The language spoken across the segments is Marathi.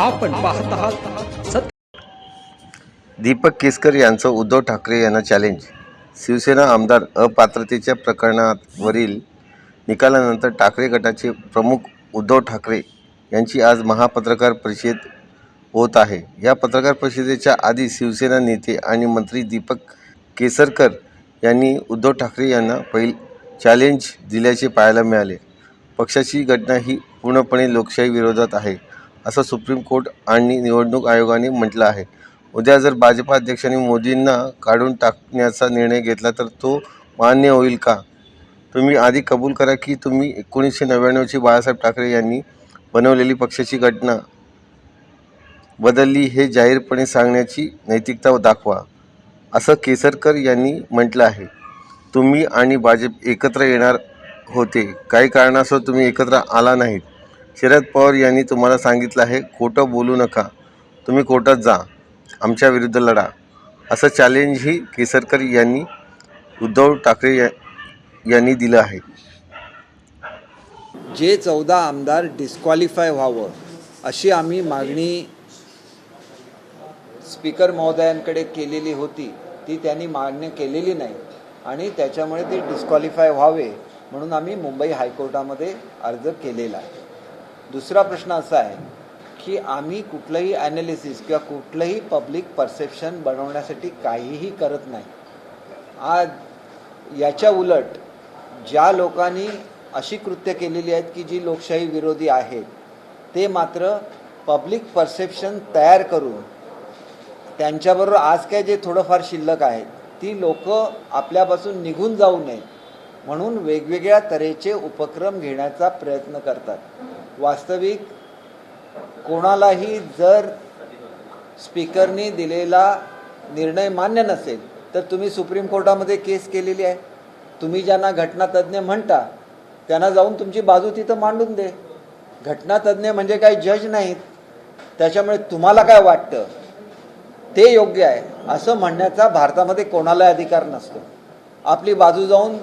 आपण पाहत आहात दीपक केसकर यांचं उद्धव ठाकरे यांना चॅलेंज शिवसेना आमदार अपात्रतेच्या प्रकरणावरील निकालानंतर ठाकरे गटाचे प्रमुख उद्धव ठाकरे यांची आज महापत्रकार परिषद होत आहे. या पत्रकार परिषदेच्या आधी शिवसेना नेते आणि मंत्री दीपक केसरकर यांनी उद्धव ठाकरे यांना पहिल चॅलेंज दिल्याचे पाहायला मिळाले. पक्षाची घटना ही पूर्णपणे लोकशाही विरोधात आहे. असं सुप्रीम कोर्ट आणि निवडणूक आयोगाने म्हटलं आहे. उद्या जर भाजपा अध्यक्षांनी मोदींना काढून टाकण्याचा निर्णय घेतला तर तो मान्य होईल का? तुम्ही आधी कबूल करा की तुम्ही एकोणीसशे नव्याण्णवची बाळासाहेब ठाकरे यांनी बनवलेली पक्षाची घटना बदलली हे जाहीरपणे सांगण्याची नैतिकता दाखवा असं केसरकर यांनी म्हटलं आहे. तुम्ही आणि भाजप एकत्र येणार होते. काही कारणास्तव तुम्ही एकत्र आला नाहीत. शरद पवार यांनी तुम्हाला सांगितलं आहे खोटं बोलू नका. तुम्ही कोर्टात जा. आमच्या विरुद्ध लढा. असं चॅलेंजही केसरकर यांनी उद्धव ठाकरे या यांनी दिलं आहे. जे चौदा आमदार डिस्क्वालिफाय व्हावं अशी आम्ही मागणी स्पीकर महोदयांकडे केलेली होती. ती त्यांनी मान्य केलेली नाही. आणि त्याच्यामुळे ते डिस्क्वालिफाय व्हावे म्हणून आम्ही मुंबई हायकोर्टामध्ये अर्ज केलेला आहे. दुसरा प्रश्न असा आहे की आम्ही कुठलंही ॲनालिसिस किंवा कुठलंही पब्लिक परसेप्शन बनवण्यासाठी काहीही करत नाही. आज याच्या उलट ज्या लोकांनी अशी कृत्य केलेली आहेत की जी लोकशाही विरोधी आहेत ते मात्र पब्लिक परसेप्शन तयार करून त्यांच्याबरोबर आज काय जे थोडंफार शिल्लक आहे ती लोक आपल्यापासून निघून जाऊ नये म्हणून वेगवेगळ्या तऱ्हेचे उपक्रम घेण्याचा प्रयत्न करतात. वास्तविक कोणालाही जर स्पीकरनी दिलेला निर्णय मान्य नसेल तर तुम्ही सुप्रीम कोर्टामध्ये केस केलेली आहे. तुम्ही ज्यांना घटनातज्ञ म्हणता त्यांना जाऊन तुमची बाजू तिथं मांडून दे. घटनातज्ञ म्हणजे काही जज नाहीत. त्याच्यामुळे तुम्हाला काय वाटतं? ते योग्य आहे. असं म्हणण्याचा भारतामध्ये कोणालाही अधिकार नसतो. आपली बाजू जाऊन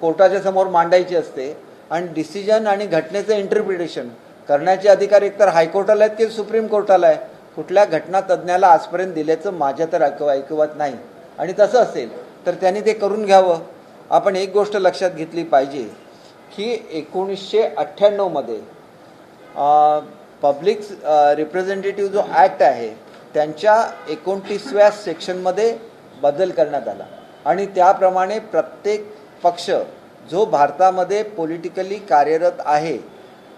कोर्टाच्या समोर मांडायची असते आणि डिसिजन आणि घटनेचं इंटरप्रिटेशन करण्याचे अधिकार एकतर हायकोर्टाला आहेत की सुप्रीम कोर्टाला आहे? कुठल्या घटना तज्ज्ञाला आजपर्यंत दिल्याचं माझ्या तर ऐकव ऐकवत नाही. आणि तसं असेल तर त्यांनी ते करून घ्यावं. आपण एक गोष्ट लक्षात घेतली पाहिजे की एकोणीसशे अठ्ठ्याण्णवमध्ये पब्लिक रिप्रेझेंटेटिव्ह जो ॲक्ट आहे त्यांच्या एकोणतीसव्या सेक्शनमध्ये बदल करण्यात आला. आणि त्याप्रमाणे प्रत्येक पक्ष जो भारतामध्ये पॉलिटिकली कार्यरत आहे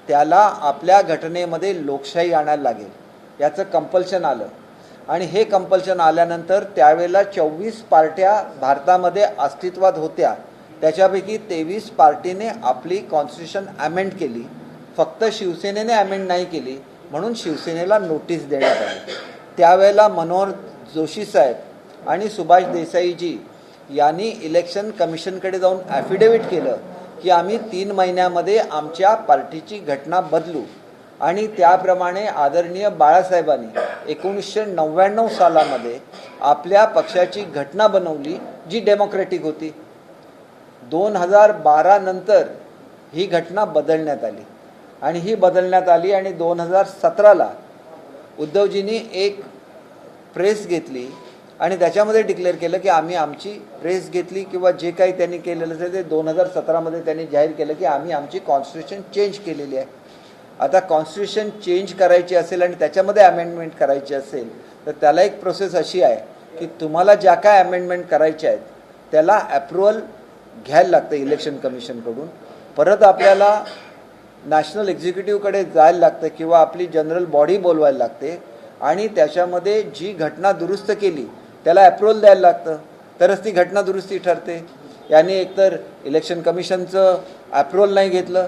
त्याला आपल्या घटनेमध्ये लोकशाही आणायला लागेल. याचं कंपल्शन आलं. आणि हे कंपल्शन आल्यानंतर त्यावेळेला चोवीस पार्ट्या भारतामध्ये अस्तित्वात होत्या. त्याच्यापैकी तेवीस पार्टीने आपली कॉन्स्टिट्यूशन अमेंड केली. फक्त शिवसेनेने अमेंड नाही केली म्हणून शिवसेनेला नोटीस देण्यात आली. त्यावेळेला मनोहर जोशी साहेब आणि सुभाष देसाईजी यांनी इलेक्शन कमिशनकडे जाऊन ॲफिडेव्हिट केलं की आम्ही तीन महिन्यामध्ये आमच्या पार्टीची घटना बदलू. आणि त्याप्रमाणे आदरणीय बाळासाहेबांनी एकोणीसशे नव्याण्णव सालामध्ये आपल्या पक्षाची घटना बनवली जी डेमोक्रेटिक होती. दोन हजार बारा नंतर ही घटना बदलण्यात आली. आणि ही बदलण्यात आली आणि दोन हजार सतराला उद्धवजींनी एक प्रेस घेतली आणि त्याच्यामध्ये डिक्लेअर केलं की आम्ही आमची प्रेस घेतली किंवा जे काही त्यांनी केलेलं असेल ते दोन हजार सतरामध्ये त्यांनी जाहीर केलं की आम्ही आमची कॉन्स्टिट्यूशन चेंज केलेली आहे. आता कॉन्स्टिट्यूशन चेंज करायची असेल आणि त्याच्यामध्ये अमेंडमेंट करायची असेल तर त्याला एक प्रोसेस अशी आहे की तुम्हाला ज्या काय अमेंडमेंट करायच्या आहेत त्याला अप्रुव्हल घ्यायला लागतं इलेक्शन कमिशनकडून परत आपल्याला नॅशनल एक्झिक्युटिव्हकडे जायला लागतं किंवा आपली जनरल बॉडी बोलवायला लागते आणि त्याच्यामध्ये जी घटना दुरुस्त केली त्याला अप्रुव्हल द्यायला लागतं. तरच ती घटना दुरुस्ती ठरते. याने एकतर इलेक्शन कमिशनचं अप्रुव्हल नाही घेतलं.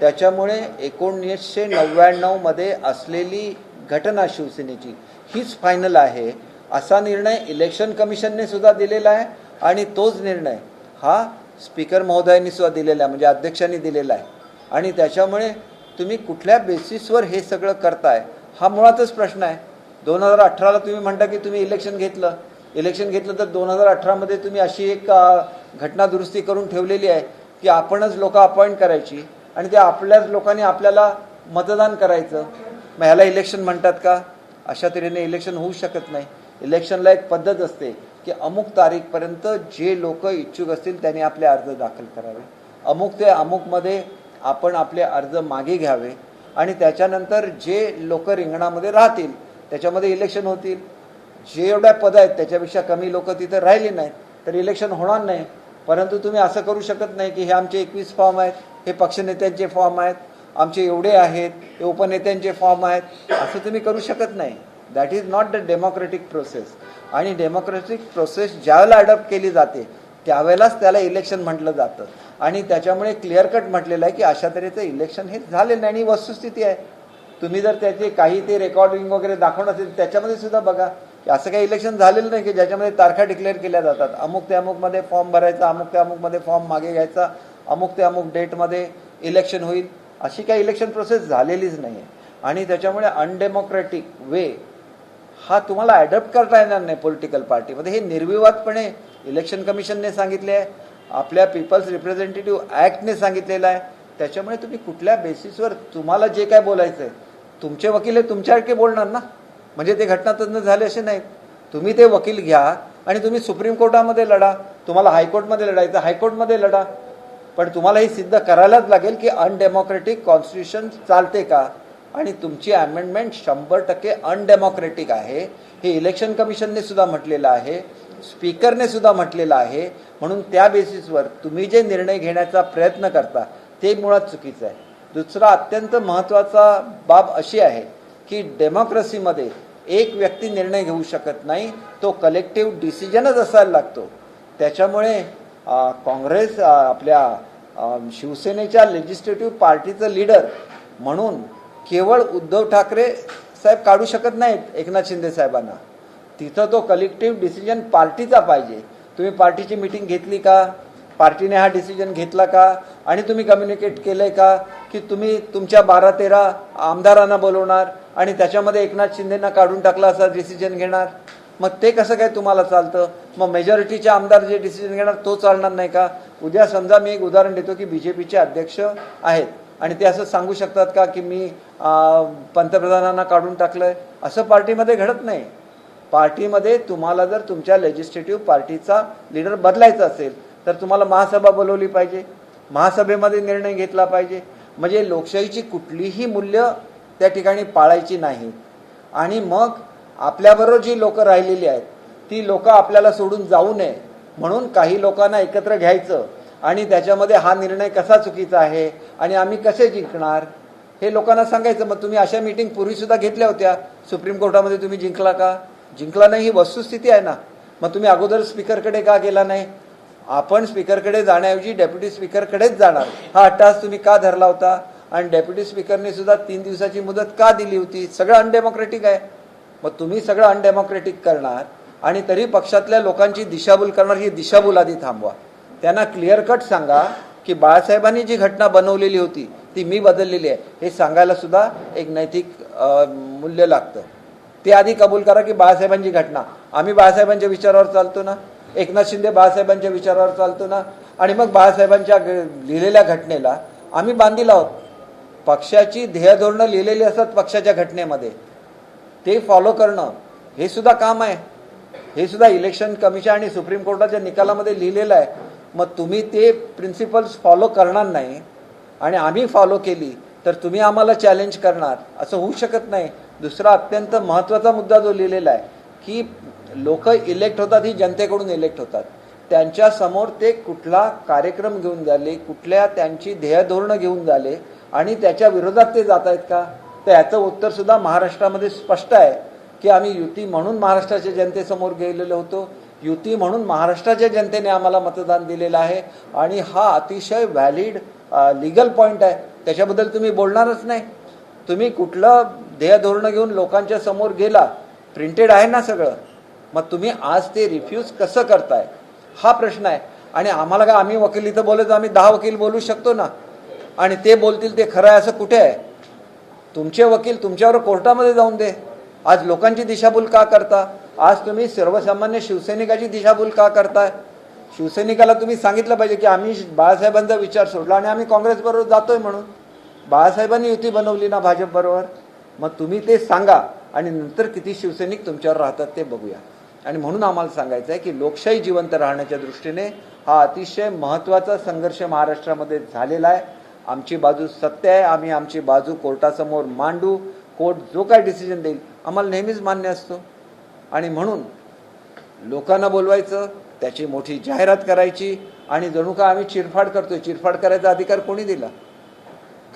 त्याच्यामुळे एकोणीसशे नव्याण्णवमध्ये असलेली घटना शिवसेनेची हीच फायनल आहे. असा निर्णय इलेक्शन कमिशनने सुद्धा दिलेला आहे आणि तोच निर्णय हा स्पीकर महोदयांनी सुद्धा दिलेला आहे म्हणजे अध्यक्षांनी दिलेला आहे. आणि त्याच्यामुळे तुम्ही कुठल्या बेसिसवर हे सगळं करताय हा मुळातच प्रश्न आहे. दोन हजार अठराला तुम्ही म्हणता की तुम्ही इलेक्शन घेतलं. इलेक्शन घेतलं तर दोन हजार अठरामध्ये तुम्ही अशी एक घटना दुरुस्ती करून ठेवलेली आहे की आपणच लोक अपॉइंट करायची आणि त्या आपल्याच लोकांनी आपल्याला मतदान करायचं. मग ह्याला इलेक्शन म्हणतात का? अशा तऱ्हेने इलेक्शन होऊ शकत नाही. इलेक्शनला एक पद्धत असते की अमुक तारीखपर्यंत जे लोक इच्छुक असतील त्यांनी आपले अर्ज दाखल करावे. अमुक ते अमुकमध्ये आपण आपले अर्ज मागे घ्यावे आणि त्याच्यानंतर जे लोक रिंगणामध्ये राहतील त्याच्यामध्ये इलेक्शन होतील. जे एवढ्या पद आहेत त्याच्यापेक्षा कमी लोक तिथे राहिले नाहीत तर इलेक्शन होणार नाही. परंतु तुम्ही असं करू शकत नाही की हे आमचे एकवीस फॉर्म आहेत हे पक्षनेत्यांचे फॉर्म आहेत आमचे एवढे आहेत हे उपनेत्यांचे फॉर्म आहेत असं तुम्ही करू शकत नाही. That is not the democratic process आणि डेमोक्रेटिक प्रोसेस ज्यावेळेला अडॉप्ट केली जाते त्यावेळेलाच त्याला इलेक्शन म्हटलं जातं. आणि त्याच्यामुळे क्लिअर कट म्हटलेलं आहे की अशा तऱ्हेचं इलेक्शन हे झालेलं नाही आणि वस्तुस्थिती आहे. तुम्ही जर त्याचे काही ते रेकॉर्डिंग वगैरे दाखवणं असेल त्याच्यामध्ये सुद्धा बघा. की असं काही इलेक्शन झालेलं नाही की ज्याच्यामध्ये तारखा डिक्लेअर केल्या जातात. अमुक ते अमुकमध्ये फॉर्म भरायचा अमुक ते अमुकमध्ये फॉर्म मागे घ्यायचा अमुक ते अमुक डेटमध्ये इलेक्शन होईल. अशी काही इलेक्शन प्रोसेस झालेलीच नाही आहे आणि त्याच्यामुळे अनडेमोक्रॅटिक वे हा तुम्हाला ॲडॉप्ट करता येणार नाही पॉलिटिकल पार्टीमध्ये हे निर्विवादपणे इलेक्शन कमिशनने सांगितले आहे. आपल्या पीपल्स रिप्रेझेंटेटिव्ह ॲक्टने सांगितलेलं आहे. त्याच्यामुळे तुम्ही कुठल्या बेसिसवर तुम्हाला जे काय बोलायचं आहे तुमचे वकील हे तुमच्यासारखे बोलणार ना? म्हणजे ते घटनातज्ञ झाले असे नाहीत. तुम्ही ते वकील घ्या आणि तुम्ही सुप्रीम कोर्टामध्ये लढा. तुम्हाला हायकोर्टमध्ये लढायचं हायकोर्टमध्ये लढा. पण तुम्हाला हे सिद्ध करायलाच लागेल की अनडेमोक्रेटिक कॉन्स्टिट्यूशन चालते का? आणि तुमची अमेंडमेंट शंभर टक्के अनडेमोक्रेटिक आहे. हे इलेक्शन कमिशनने सुद्धा म्हटलेलं आहे. स्पीकरने सुद्धा म्हटलेलं आहे. म्हणून त्या बेसिसवर तुम्ही जे निर्णय घेण्याचा प्रयत्न करता ते मुळात चुकीचं आहे. दुसरा अत्यंत महत्त्वाचा बाब अशी आहे की डेमोक्रेसीमध्ये एक व्यक्ती निर्णय घेऊ शकत नाही तो कलेक्टिव्ह डिसिजनच असायला लागतो. त्याच्यामुळे काँग्रेस आपल्या शिवसेनेच्या लेजिस्लेटिव्ह पार्टीचं लीडर म्हणून केवळ उद्धव ठाकरे साहेब काढू शकत नाहीत एकनाथ शिंदे साहेबांना. तिथं तो कलेक्टिव्ह डिसिजन पार्टीचा पाहिजे. तुम्ही पार्टीची मिटिंग घेतली का? पार्टीने हा डिसिजन घेतला का? आणि तुम्ही कम्युनिकेट केलंय का? की तुम्ही तुमच्या बारा तेरा आमदारांना बोलवणार आणि त्याच्यामध्ये एकनाथ शिंदेना काढून टाकला असा डिसिजन घेणार? मग ते कसं काय तुम्हाला चालतं? मग मेजॉरिटीचे आमदार जे डिसिजन घेणार तो चालणार नाही का? उद्या समजा मी एक उदाहरण देतो की बीजेपीचे अध्यक्ष आहेत. आणि ते असं सांगू शकतात का की मी पंतप्रधानांना काढून टाकलंय? असं पार्टीमध्ये घडत नाही. पार्टीमध्ये तुम्हाला जर तुमच्या लेजिस्लेटिव्ह पार्टीचा लीडर बदलायचा असेल तर तुम्हाला महासभा बोलवली पाहिजे. महासभेमध्ये निर्णय घेतला पाहिजे. म्हणजे लोकशाहीची कुठलीही मूल्य त्या ठिकाणी पाळायची नाही. आणि मग आपल्याबरोबर जी लोक राहिलेली आहेत ती लोक आपल्याला सोडून जाऊ नये म्हणून काही लोकांना एकत्र घ्यायचं आणि त्याच्यामध्ये हा निर्णय कसा चुकीचा आहे आणि आम्ही कसे जिंकणार हे लोकांना सांगायचं. मग तुम्ही अशा मीटिंग पूर्वी सुद्धा घेतल्या होत्या. सुप्रीम कोर्टामध्ये तुम्ही जिंकला का? जिंकला नाही ही वस्तुस्थिती आहे ना. मग तुम्ही अगोदर स्पीकरकडे का गेला नाही? आपण स्पीकरकडे जाण्याऐवजी डेप्युटी स्पीकरकडेच जाणार. हा अट्टास तुम्ही का धरला होता? आणि डेप्युटी स्पीकरने सुद्धा तीन दिवसाची मुदत का दिली होती? सगळं अनडेमोक्रेटिक आहे. मग तुम्ही सगळं अनडेमोक्रेटिक करणार आणि तरी पक्षातल्या लोकांची दिशाभूल करणार ही दिशाभूल आधी थांबवा. त्यांना क्लिअर कट सांगा की बाळासाहेबांनी जी घटना बनवलेली होती ती मी बदललेली आहे. हे सांगायला सुद्धा एक नैतिक मूल्य लागतं. ते आधी कबूल करा की बाळासाहेबांची घटना. आम्ही बाळासाहेबांच्या विचारावर चालतो ना? एकनाथ शिंदे बाळासाहेबांच्या विचारावर चालतो ना. आणि मग बाळासाहेबांच्या लिहिलेल्या घटनेला आम्ही बांधील आहोत. पक्षाची ध्येयधोरणं लिहिलेली असतात पक्षाच्या घटनेमध्ये. ते फॉलो करणं हे सुद्धा काम आहे. हे सुद्धा इलेक्शन कमिशन आणि सुप्रीम कोर्टाच्या निकालामध्ये लिहिलेलं आहे. मग तुम्ही ते प्रिन्सिपल्स फॉलो करणार नाही आणि आम्ही फॉलो केली तर तुम्ही आम्हाला चॅलेंज करणार असं होऊ शकत नाही. दुसरा अत्यंत महत्त्वाचा मुद्दा जो लिहिलेला आहे की लोक इलेक्ट होतात ही जनतेकडून इलेक्ट होतात. त्यांच्यासमोर ते कुठला कार्यक्रम घेऊन झाले कुठल्या त्यांची ध्येयधोरणं घेऊन झाले आणि त्याच्या विरोधात ते जात आहेत का? तर याचं उत्तर सुद्धा महाराष्ट्रामध्ये स्पष्ट आहे की आम्ही युती म्हणून महाराष्ट्राच्या जनतेसमोर गेलेलो होतो. युती म्हणून महाराष्ट्राच्या जनतेने आम्हाला मतदान दिलेलं आहे आणि हा अतिशय व्हॅलिड लिगल पॉईंट आहे. त्याच्याबद्दल तुम्ही बोलणारच नाही. तुम्ही कुठलं ध्येयधोरणं घेऊन लोकांच्या समोर गेला प्रिंटेड आहे ना सगळं. मग तुम्ही आज ते रिफ्यूज कसं करताय? हा प्रश्न आहे. आणि आम्हाला काय आम्ही वकील इथं बोलायचं आम्ही दहा वकील बोलू शकतो ना? आणि ते बोलतील ते खरं आहे असं कुठे आहे? तुमचे वकील तुमच्यावर कोर्टामध्ये जाऊन दे. आज लोकांची दिशाभूल का करता? आज तुम्ही सर्वसामान्य शिवसैनिकाची दिशाभूल का करताय? शिवसैनिकाला तुम्ही सांगितलं पाहिजे की आम्ही बाळासाहेबांचा विचार सोडला आणि आम्ही काँग्रेस बरोबर जातोय म्हणून. बाळासाहेबांनी युती बनवली ना भाजप बरोबर? मग तुम्ही ते सांगा आणि नंतर किती शिवसैनिक तुमच्यावर राहतात ते बघूया. आणि म्हणून आम्हाला सांगायचं आहे की लोकशाही जिवंत राहण्याच्या दृष्टीने हा अतिशय महत्त्वाचा संघर्ष महाराष्ट्रामध्ये झालेला आहे. आमची बाजू सत्य आहे. आम्ही आमची बाजू कोर्टासमोर मांडू. कोर्ट जो काय डिसिजन देईल आम्हाला नेहमीच मान्य असतो. आणि म्हणून लोकांना बोलवायचं त्याची मोठी जाहिरात करायची आणि जणू का आम्ही चिरफाड करतोय. चिरफाड करायचा अधिकार कोणी दिला?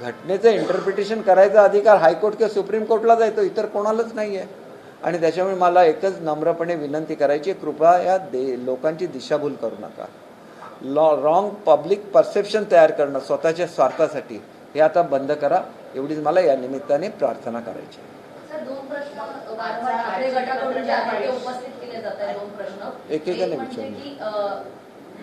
घटनेचं इंटरप्रिटेशन करायचा अधिकार हायकोर्ट किंवा सुप्रीम कोर्टला जायतो इतर कोणालाच नाही आहे आणि त्याच्यामुळे मला एकच नम्रपणे विनंती करायची कृपया या दे लोकांची दिशाभूल करू नका. लॉ रॉंग पब्लिक परसेप्शन तयार करणं स्वतःच्या स्वार्थासाठी हे आता बंद करा. एवढीच मला या निमित्ताने प्रार्थना करायची आहे. सर दोन प्रश्न वारंवार ठाकरे गटाकडून जे आहे ते उपस्थित केले जात आहेत दोन प्रश्न. एकेकाने एक म्हणजे विचारले. की अं,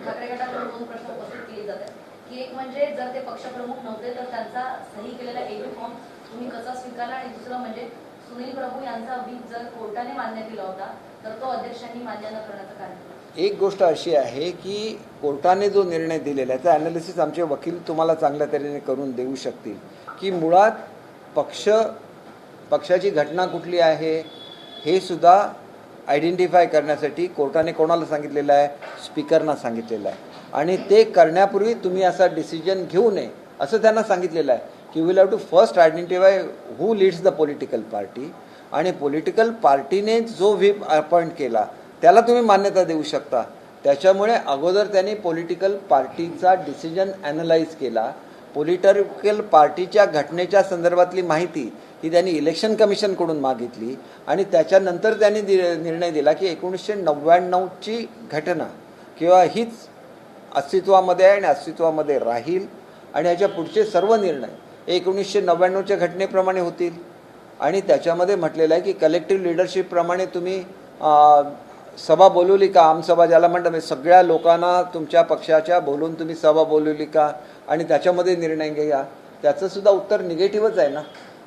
ठाकरे गटाकडून दोन प्रश्न उपस्थित केले जात आहेत. की एक म्हणजे जर ते पक्षप्रमुख नव्हते तर त्यांचा सही केलेला एबी फॉर्म तुम्ही कसा स्वीकारला? आणि दुसरं म्हणजे सुनील प्रभू यांचा व्हीप जर कोर्टाने मान्य केला होता तर तो अध्यक्षांनी मान्य न करण्याचं कारण एक गोष्ट अशी आहे की कोर्टाने जो निर्णय दिलेला आहे त्याचा ॲनालिसिस आमचे वकील तुम्हाला चांगल्या तऱ्हेने करून देऊ शकतील की मुळात पक्ष पक्षाची घटना कुठली आहे हे सुद्धा आयडेंटिफाय करण्यासाठी कोर्टाने कोणाला सांगितलेलं आहे स्पीकरना सांगितलेलं आहे. आणि ते करण्यापूर्वी तुम्ही असा डिसिजन घेऊ नये असं त्यांना सांगितलेलं आहे. की will have to first identify who leads the political party आणि पॉलिटिकल पार्टीने जो व्हीप अपॉइंट केला त्याला तुम्ही मान्यता देऊ शकता. त्याच्यामुळे अगोदर त्यांनी पॉलिटिकल पार्टीचा डिसिजन ॲनलाइज केला. पॉलिटिकल पार्टीच्या घटनेच्या संदर्भातली माहिती ही त्यांनी इलेक्शन कमिशनकडून मागितली. आणि त्याच्यानंतर त्यांनी दि निर्णय दिला की एकोणीसशे नव्याण्णवची घटना किंवा हीच अस्तित्वामध्ये आहे आणि अस्तित्वामध्ये राहील. आणि याच्या पुढचे सर्व निर्णय एकोणीसशे नव्याण्णवच्या घटनेप्रमाणे होतील. आणि त्याच्यामध्ये म्हटलेलं आहे की कलेक्टिव्ह लिडरशिपप्रमाणे तुम्ही सभा बोलवली का? आमसभा ज्याला म्हणतात म्हणजे सगळ्या लोकांना तुमच्या पक्षाच्या बोलून तुम्ही सभा बोलवली का? आणि त्याच्यामध्ये निर्णय घ्या. त्याचंसुद्धा उत्तर निगेटिव्हच आहे ना?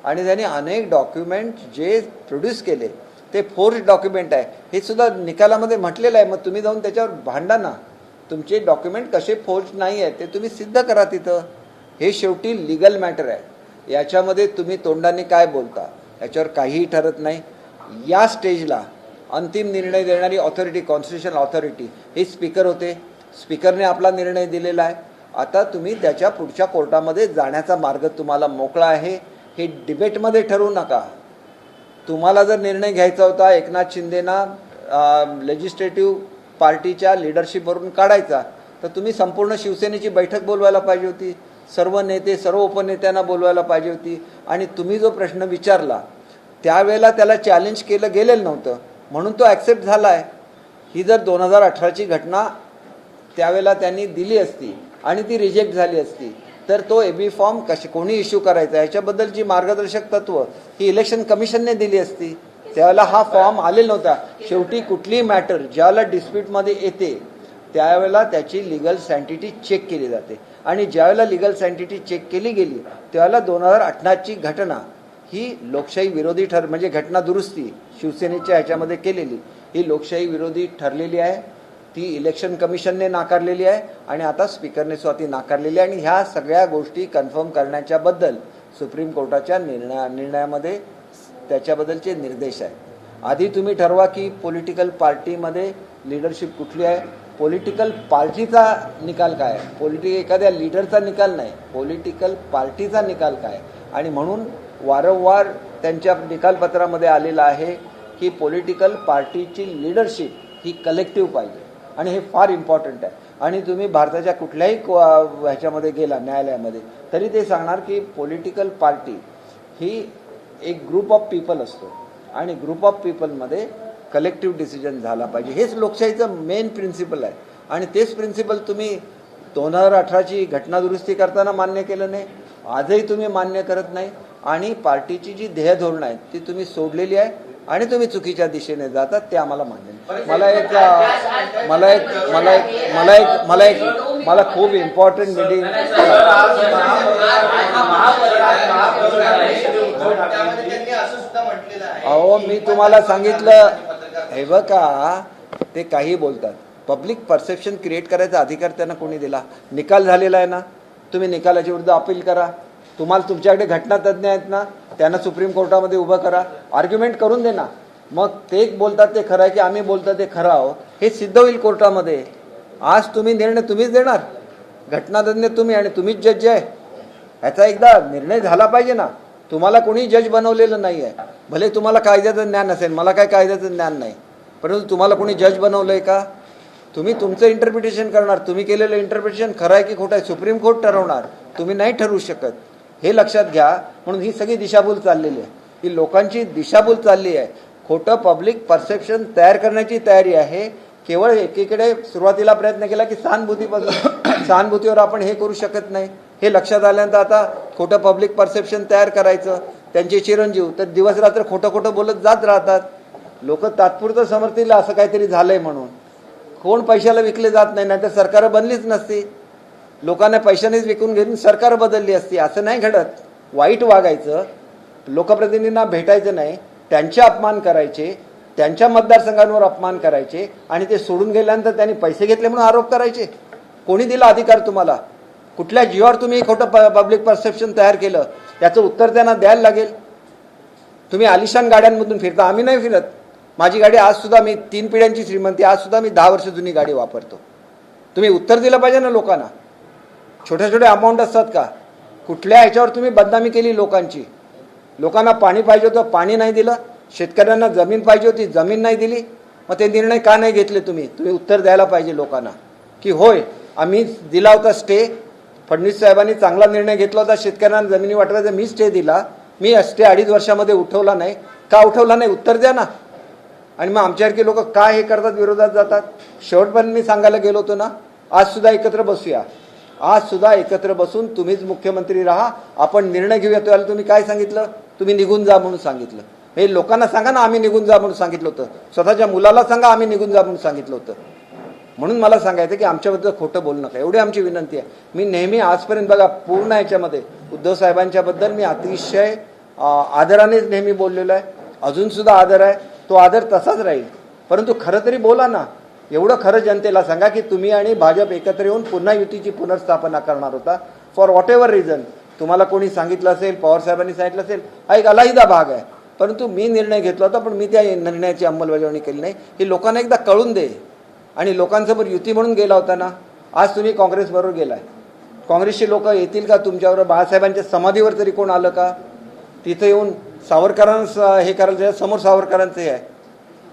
आणि त्यांनी अनेक डॉक्युमेंट जे प्रोड्यूस केले ते फोर्स डॉक्युमेंट आहे. हे सुद्धा निकालामध्ये म्हटलेलं आहे. मग तुम्ही जाऊन त्याच्यावर भांडा ना. तुमचे डॉक्युमेंट कसे फोर्स नाही आहेत ते तुम्ही सिद्ध करा तिथं. हे शेवटी लिगल मॅटर आहे. याच्यामध्ये तुम्ही तोंडाने काय बोलता याच्यावर काहीही ठरत नाही. या स्टेजला अंतिम निर्णय देणारी ऑथॉरिटी कॉन्स्टिट्युशनल ऑथॉरिटी हे स्पीकर होते. स्पीकरने आपला निर्णय दिलेला आहे. आता तुम्ही त्याच्या पुढच्या कोर्टामध्ये जाण्याचा मार्ग तुम्हाला मोकळा आहे हे डिबेटमध्ये ठरवू नका. तुम्हाला जर निर्णय घ्यायचा होता एकनाथ शिंदेना लेजिस्लेटिव्ह पार्टीच्या लिडरशिपवरून काढायचा तर तुम्ही संपूर्ण शिवसेनेची बैठक बोलवायला पाहिजे होती. सर्व नेते सर्व उपनेत्यांना बोलवायला पाहिजे होती. आणि तुम्ही जो प्रश्न विचारला त्यावेळेला त्याला चॅलेंज केलं गेलेलं नव्हतं. म्हणून तो ॲक्सेप्ट झाला आहे ही जर दोन हजार अठराची घटना त्यावेळेला त्यांनी दिली असती आणि ती रिजेक्ट झाली असती तर तो ए बी फॉर्म कशी कोणी इश्यू करायचा? याच्याबद्दलची मार्गदर्शक तत्व ही इलेक्शन कमिशनने दिली असती. त्यावेळेला हा फॉर्म आलेला नव्हता. शेवटी कुठलीही मॅटर ज्यावेळेला डिस्प्यूटमध्ये येते त्यावेळेला त्याची लिगल सँटिटी चेक केली जाते. आणि ज्यावेळेला लिगल सँटिटी चेक केली गेली त्यावेळेला दोन हजार अठराची घटना ही लोकशाही विरोधी ठर म्हणजे घटना दुरुस्ती शिवसेनेच्या ह्याच्यामध्ये केलेली ही लोकशाही विरोधी ठरलेली आहे. ती इलेक्शन कमिशनने नाकारलेली आहे आणि आता स्पीकरने सुद्धा ती नाकारलेली आहे. आणि ह्या सगळ्या गोष्टी कन्फर्म करण्याच्याबद्दल सुप्रीम कोर्टाच्या निर्णया निर्णयामध्ये त्याच्याबद्दलचे निर्देश आहेत. आधी तुम्ही ठरवा की पॉलिटिकल पार्टीमध्ये लिडरशिप कुठली आहे. पॉलिटिकल पार्टीचा निकाल काय? आहे पॉलिटिक एखाद्या लिडरचा निकाल नाही. पॉलिटिकल पार्टीचा निकाल काय? आणि म्हणून वारंवार त्यांच्या निकालपत्रामध्ये आलेलं आहे की पॉलिटिकल पार्टीची लिडरशिप ही कलेक्टिव्ह पाहिजे. आणि हे फार इम्पॉर्टंट आहे. आणि तुम्ही भारताच्या कुठल्याही ह्याच्यामध्ये गेला न्यायालयामध्ये तरी ते सांगणार की पॉलिटिकल पार्टी ही एक ग्रुप ऑफ पीपल असतो. आणि ग्रुप ऑफ पीपलमध्ये कलेक्टिव्ह डिसिजन झाला पाहिजे. हेच लोकशाहीचं मेन प्रिन्सिपल आहे. आणि तेच प्रिन्सिपल तुम्ही दोन हजार अठराची घटना दुरुस्ती करताना मान्य केलं नाही. आजही तुम्ही मान्य करत नाही. आणि पार्टीची जी ध्येय धोरणं आहेत ती तुम्ही सोडलेली आहे आणि तुम्ही चुकीच्या दिशेने जातात ते आम्हाला मान्य नाही. मला एक मला एक मला एक मला एक मला एक मला खूप इम्पॉर्टंट मिटिंग अहो मी तुम्हाला सांगितलं हे का ते काही बोलतात. पब्लिक परसेप्शन क्रिएट करायचा अधिकार त्यांना कोणी दिला? निकाल झालेला आहे ना? तुम्ही निकालाच्या विरुद्ध अपील करा. तुम्हाला तुमच्याकडे घटना तज्ज्ञ आहेत ना? त्यांना सुप्रीम कोर्टामध्ये उभं करा. आर्ग्युमेंट करून दे ना. मग ते बोलतात ते खरं आहे की आम्ही बोलतात ते खरं आहो. हे सिद्ध होईल कोर्टामध्ये. आज तुम्ही निर्णय तुम्हीच देणार. घटनातज्ञ तुम्ही आणि तुम्हीच जज आहे. ह्याचा एकदा निर्णय झाला पाहिजे ना. तुम्हाला कोणी जज बनवलेलं नाही आहे भले तुम्हाला कायद्याचं ज्ञान असेल मला काय कायद्याचं ज्ञान नाही. परंतु तुम्हाला कोणी जज बनवलं आहे का? तुम्ही तुमचं इंटरप्रिटेशन करणार. तुम्ही केलेलं इंटरप्रिटेशन खरं आहे की खोटं आहे? सुप्रीम कोर्ट ठरवणार. तुम्ही नाही ठरवू शकत. हे लक्षात घ्या. म्हणून ही सगळी दिशाभूल चाललेली आहे. ही लोकांची दिशाभूल चालली आहे. खोटं पब्लिक परसेप्शन तयार करण्याची तयारी आहे. केवळ एकीकडे सुरुवातीला प्रयत्न केला की सहानुभूतीपासून सहानुभूतीवर आपण हे करू शकत नाही. हे लक्षात आल्यानंतर आता खोटं पब्लिक परसेप्शन तयार करायचं. त्यांचे चिरंजीव तर दिवस रात्र खोटं खोटं बोलत जात राहतात. लोक तात्पुरतं समर्थतील असं काहीतरी झालंय म्हणून. कोण पैशाला विकले जात नाही नाहीतर सरकार बनलीच नसती. लोकांना पैशानेच विकून घेऊन सरकार बदलली असती असं नाही घडत. वाईट वागायचं लोकप्रतिनिधींना भेटायचं नाही त्यांचे अपमान करायचे त्यांच्या मतदारसंघांवर अपमान करायचे आणि ते सोडून गेल्यानंतर त्यांनी पैसे घेतले म्हणून आरोप करायचे. कोणी दिला अधिकार तुम्हाला? कुठल्या जीवावर तुम्ही हे खोटं पब्लिक परसेप्शन तयार केलं? याचं उत्तर त्यांना द्यायला लागेल. तुम्ही आलिशान गाड्यांमधून फिरता आम्ही नाही फिरत. माझी गाडी आजसुद्धा मी तीन पिढ्यांची श्रीमंती आजसुद्धा मी दहा वर्ष जुनी गाडी वापरतो. तुम्ही उत्तर दिलं पाहिजे ना लोकांना? छोट्या छोट्या अमाऊंट असतात का? कुठल्या ह्याच्यावर तुम्ही बदनामी केली लोकांची? लोकांना पाणी पाहिजे होतं पाणी नाही दिलं. शेतकऱ्यांना जमीन पाहिजे होती जमीन नाही दिली. मग ते निर्णय का नाही घेतले तुम्ही? तुम्ही उत्तर द्यायला पाहिजे लोकांना. की होय आम्ही दिला होता स्टे फडणवीस साहेबांनी चांगला निर्णय घेतला होता. शेतकऱ्यांना जमिनी वाटवायचा मी स्टे दिला. मी स्टे अडीच वर्षामध्ये उठवला नाही. का उठवला नाही? उत्तर द्या ना. आणि मग आमच्यासारखे लोक काय हे करतात विरोधात जातात? शेवटपर्यंत मी सांगायला गेलो होतो ना आज सुद्धा एकत्र बसूया. आज सुद्धा एकत्र बसून तुम्हीच मुख्यमंत्री राहा आपण निर्णय घेऊया. त्याला तुम्ही काय सांगितलं? तुम्ही निघून जा म्हणून सांगितलं. हे लोकांना सांगा ना आम्ही निघून जा म्हणून सांगितलं होतं. स्वतःच्या मुलाला सांगा आम्ही निघून जा म्हणून सांगितलं होतं. म्हणून मला सांगायचं की आमच्याबद्दल खोटं बोलू नका. एवढी आमची विनंती आहे. मी नेहमी आजपर्यंत बघा पूर्ण याच्यामध्ये उद्धव साहेबांच्याबद्दल मी अतिशय आदरानेच नेहमी बोललेलो आहे. अजून सुद्धा आदर आहे. तो आदर तसाच राहील. परंतु खरं तरी बोला ना एवढं खरं जनतेला सांगा की तुम्ही आणि भाजप एकत्र येऊन पुन्हा युतीची पुनर्स्थापना करणार होता. फॉर व्हॉट एव्हर रिझन तुम्हाला कोणी सांगितलं असेल पवार साहेबांनी सांगितलं असेल हा एक अलाहिदा भाग आहे. परंतु मी निर्णय घेतला होता पण मी त्या निर्णयाची अंमलबजावणी केली नाही. हे लोकांना एकदा कळून दे. आणि लोकांसमोर युती म्हणून गेला होता ना आज तुम्ही काँग्रेसबरोबर गेलाय. काँग्रेसचे लोक येतील का तुमच्यावर बाळासाहेबांच्या समाधीवर तरी कोण आलं का? तिथं येऊन सावरकरांना हे करायचं समोर सावरकरांचं हे आहे.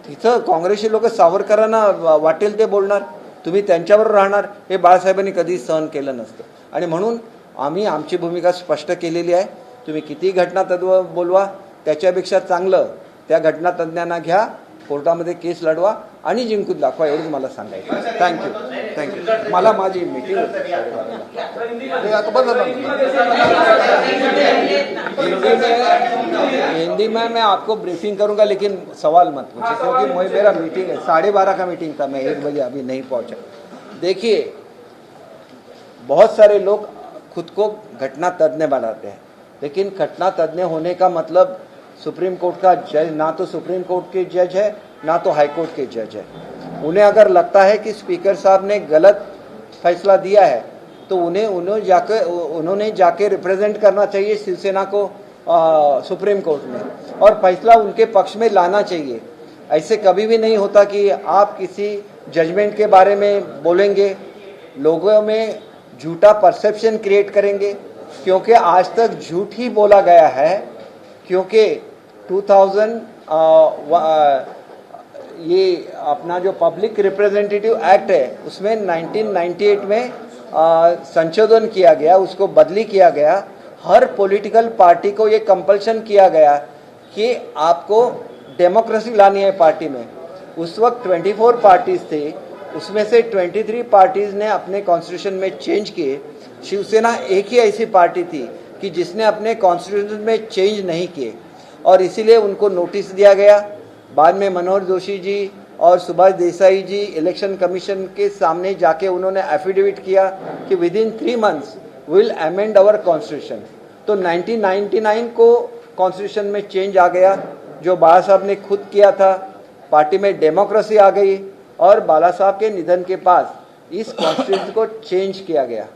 तिथं काँग्रेसचे लोक सावरकरांना वा- वाटेल ते बोलणार तुम्ही त्यांच्याबरोबर राहणार हे बाळासाहेबांनी कधी सहन केलं नसतं. आणि म्हणून आम्ही आमची भूमिका स्पष्ट केलेली आहे. तुम्ही किती घटनातत्व बोलवा त्याच्यापेक्षा चांगलं त्या घटना तज्ज्ञांना घ्या कोर्टामध्ये केस लढवा आणि जिंकून दाखवा एवढंच मला सांगायचं थँक्यू थँक्यू मला माझी मीटिंग हिंदी में हिंदी में मैं आपको ब्रीफिंग करूँगा लेकिन सवाल मत पूछे क्योंकि मेरा मीटिंग है। साढ़े बारह का मीटिंग था मैं एक बजे अभी नहीं पहुँचा। देखिए बहुत सारे लोग खुद को घटना तज्ञ बनाते हैं। लेकिन घटना तज्ञ होने का मतलब सुप्रीम कोर्ट का जज ना तो सुप्रीम कोर्ट के जज है ना तो हाई कोर्ट के जज है। उन्हें अगर लगता है कि स्पीकर साहब ने गलत फैसला दिया है तो उन्हें उन्हें जाके उन्होंने जाके रिप्रेजेंट करना चाहिए शिवसेना को आ, सुप्रीम कोर्ट में। और फैसला उनके पक्ष में लाना चाहिए। ऐसे कभी भी नहीं होता कि आप किसी जजमेंट के बारे में बोलेंगे लोगों में झूठा परसेप्शन क्रिएट करेंगे क्योंकि आज तक झूठ ही बोला गया है क्योंकि 2000 आ, व- आ, ये अपना जो पब्लिक रिप्रेजेंटेटिव एक्ट है उसमें 1998 में संशोधन किया गया उसको बदली किया गया। हर पॉलिटिकल पार्टी को ये कंपल्शन किया गया कि आपको डेमोक्रेसी लानी है पार्टी में। उस वक्त 24 पार्टीज़ थे उसमें से 23 पार्टीज़ ने अपने कॉन्स्टिट्यूशन में चेंज किए। शिवसेना एक ही ऐसी पार्टी थी कि जिसने अपने कॉन्स्टिट्यूशन में चेंज नहीं किए। और इसीलिए उनको नोटिस दिया गया। बाद में मनोहर जोशी जी और सुभाष देसाई जी इलेक्शन कमीशन के सामने जाके उन्होंने एफिडेविट किया कि within three months will amend our constitution तो 1999 को कॉन्स्टिट्यूशन में चेंज आ गया, जो बाला साहब ने खुद किया था। पार्टी में डेमोक्रेसी आ गई और बाला साहब के निधन के पास इस कॉन्स्टिट्यूशन को चेंज किया गया।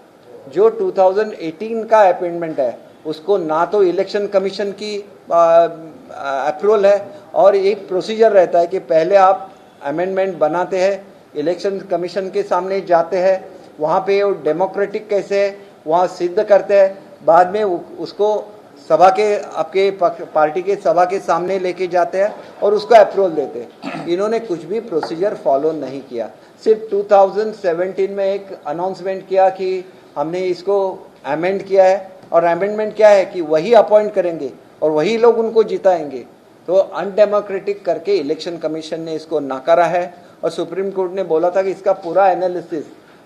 जो 2018 का अपॉइंटमेंट है, उसको ना तो इलेक्शन कमीशन की अप्रूवल है और एक प्रोसीजर रहता है कि पहले आप अमेंडमेंट बनाते हैं इलेक्शन कमीशन के सामने जाते हैं, वहाँ पे वो डेमोक्रेटिक कैसे है, वहाँ सिद्ध करते हैं, बाद में उसको सभा के, आपके पार्टी के सभा के सामने लेके जाते हैं और उसको अप्रूवल देते हैं। इन्होंने कुछ भी प्रोसीजर फॉलो नहीं किया। सिर्फ़ 2017 में एक अनाउंसमेंट किया कि हमने इसको अमेंड किया है और अमेंडमेंट क्या है कि वही अपॉइंट करेंगे। और वही लोग उनको जिताएँगे। तो अनडेमोक्रेटिक करके इलेक्शन कमीशन ने इसको नकारा है और सुप्रीम कोर्ट ने बोला था कि इसका पूरा एनालिसिस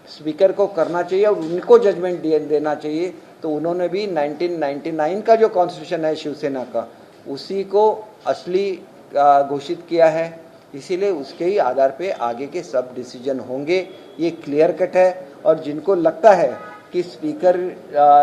स्पीकर को करना चाहिए और उनको जजमेंट देना चाहिए। तो उन्होंने भी 1999 का जो कॉन्स्टिट्यूशन है शिवसेना का, उसी को असली घोषित किया है। इसीलिए उसके ही आधार पे आगे के सब डिसीज़न होंगे। ये क्लियर कट है और जिनको लगता है कि स्पीकर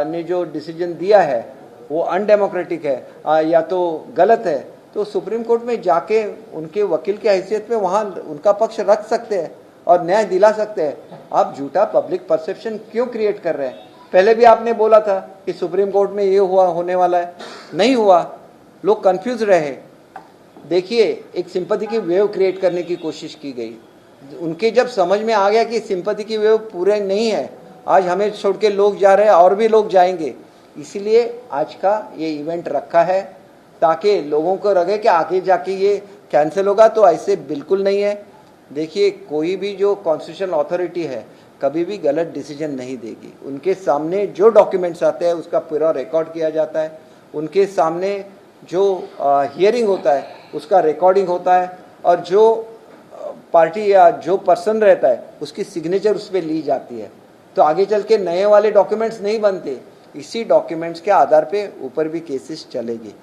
ने जो डिसीज़न दिया है वो अनडेमोक्रेटिक है या तो गलत है तो सुप्रीम कोर्ट में जाके उनके वकील की हैसियत में वहाँ उनका पक्ष रख सकते हैं और न्याय दिला सकते हैं। आप झूठा पब्लिक परसेप्शन क्यों क्रिएट कर रहे हैं? पहले भी आपने बोला था कि सुप्रीम कोर्ट में ये हुआ, होने वाला है। नहीं हुआ। लोग कंफ्यूज रहे। देखिए, एक सिंपति की वेव क्रिएट करने की कोशिश की गई। उनके जब समझ में आ गया कि सिंपति की वेव पूरे नहीं है, आज हमें छोड़ के लोग जा रहे हैं, और भी लोग जाएँगे इसीलिए आज का ये इवेंट रखा है, ताकि लोगों को लगे कि आगे जाके ये कैंसिल होगा तो ऐसे बिल्कुल नहीं है। देखिए, कोई भी जो कॉन्स्टिट्यूशन अथॉरिटी है, कभी भी गलत डिसीज़न नहीं देगी। उनके सामने जो डॉक्यूमेंट्स आते हैं, उसका पूरा रिकॉर्ड किया जाता है। उनके सामने जो हियरिंग होता है, उसका रिकॉर्डिंग होता है। और जो पार्टी या जो पर्सन रहता है, उसकी सिग्नेचर उस पर ली जाती है। तो आगे चल के नए वाले डॉक्यूमेंट्स नहीं बनते। इसी डॉक्यूमेंट्स के आधार पे ऊपर भी केसेस चलेगी।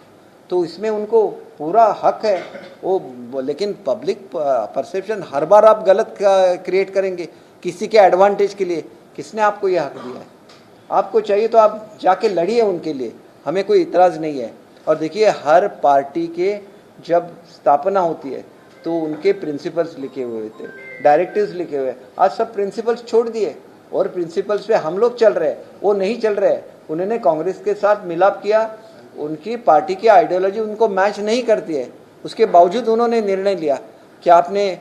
तो इसमें उनको पूरा हक है, वो लेकिन पब्लिक परसेप्शन हर बार आप गलत क्रिएट करेंगे किसी के एडवांटेज के लिए। किसने आपको ये हक दिया है? आपको चाहिए तो आप जाके लड़िए उनके लिए। हमें कोई इतराज़ नहीं है। और देखिए, हर पार्टी के जब स्थापना होती है तो उनके प्रिंसिपल्स लिखे हुए थे डायरेक्टिव्स लिखे हुए आज सब प्रिंसिपल्स छोड़ दिए, और प्रिंसिपल्स पे हम लोग चल रहे हैं, वो नहीं चल रहे उन्होंने कांग्रेस के साथ मिलाप किया, उनकी पार्टी की आइडियोलॉजी उनको मैच नहीं करती है। उसके बावजूद उन्होंने निर्णय लिया। कि आपने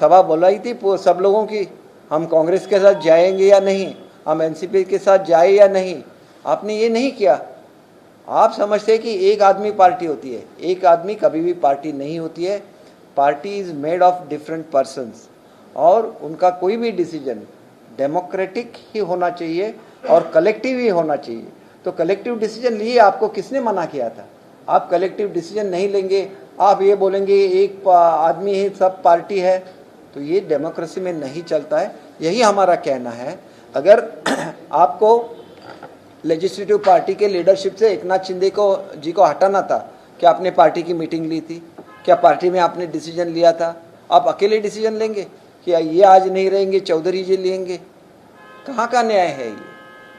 सभा बुलाई थी सब लोगों की? हम कांग्रेस के साथ जाएँगे या नहीं? हम एनसीपी के साथ जाए या नहीं? आपने ये नहीं किया। आप समझते हैं कि एक आदमी पार्टी होती है। एक आदमी कभी भी पार्टी नहीं होती है। Party is made of different persons और उनका कोई भी डिसीज़न डेमोक्रेटिक ही होना चाहिए। और कलेक्टिव ही होना चाहिए। तो कलेक्टिव डिसीज़न लिए आपको किसने मना किया था? आप कलेक्टिव डिसीज़न नहीं लेंगे, आप ये बोलेंगे, एक आदमी ही सब पार्टी है। तो ये डेमोक्रेसी में नहीं चलता है। यही हमारा कहना है। अगर आपको लेजिस्लेटिव पार्टी के लीडरशिप से एक नाथ शिंदे को, जी को हटाना था, क्या आपने पार्टी की मीटिंग ली थी? क्या पार्टी में आपने डिसीज़न लिया था? आप अकेले डिसीज़न लेंगे? कि ये आज नहीं रहेंगे? चौधरी जी लेंगे? कहाँ का न्याय है ये?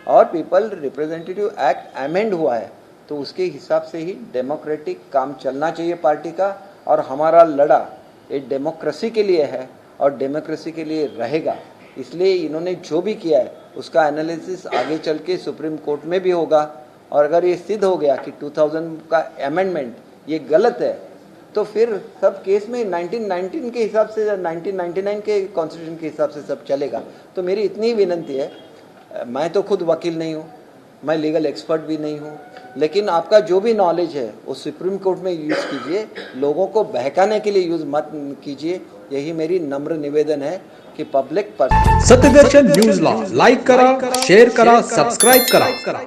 और पीपल रिप्रेजेंटेटिव एक्ट अमेंड हुआ है तो उसके हिसाब से ही डेमोक्रेटिक काम चलना चाहिए पार्टी का, और हमारा लड़ा ये डेमोक्रेसी के लिए है और डेमोक्रेसी के लिए रहेगा। इसलिए इन्होंने जो भी किया है, उसका एनालिसिस आगे चल के सुप्रीम कोर्ट में भी होगा। और अगर ये सिद्ध हो गया कि 2000 का अमेंडमेंट ये गलत है तो फिर सब केस में 1919 के हिसाब से 1999 के कॉन्स्टिट्यूशन के हिसाब से सब चलेगा। तो मेरी इतनी विनंती है मैं तो खुद वकील नहीं हूँ, मैं लीगल एक्सपर्ट भी नहीं हूँ, लेकिन आपका जो भी नॉलेज है, वो सुप्रीम कोर्ट में यूज़ कीजिए, लोगों को बहकाने के लिए यूज़ मत कीजिए, यही मेरी नम्र निवेदन है कि पब्लिक पर सत्यदर्शन न्यूजला लाइक करा शेअर करा सबस्क्राईब करा।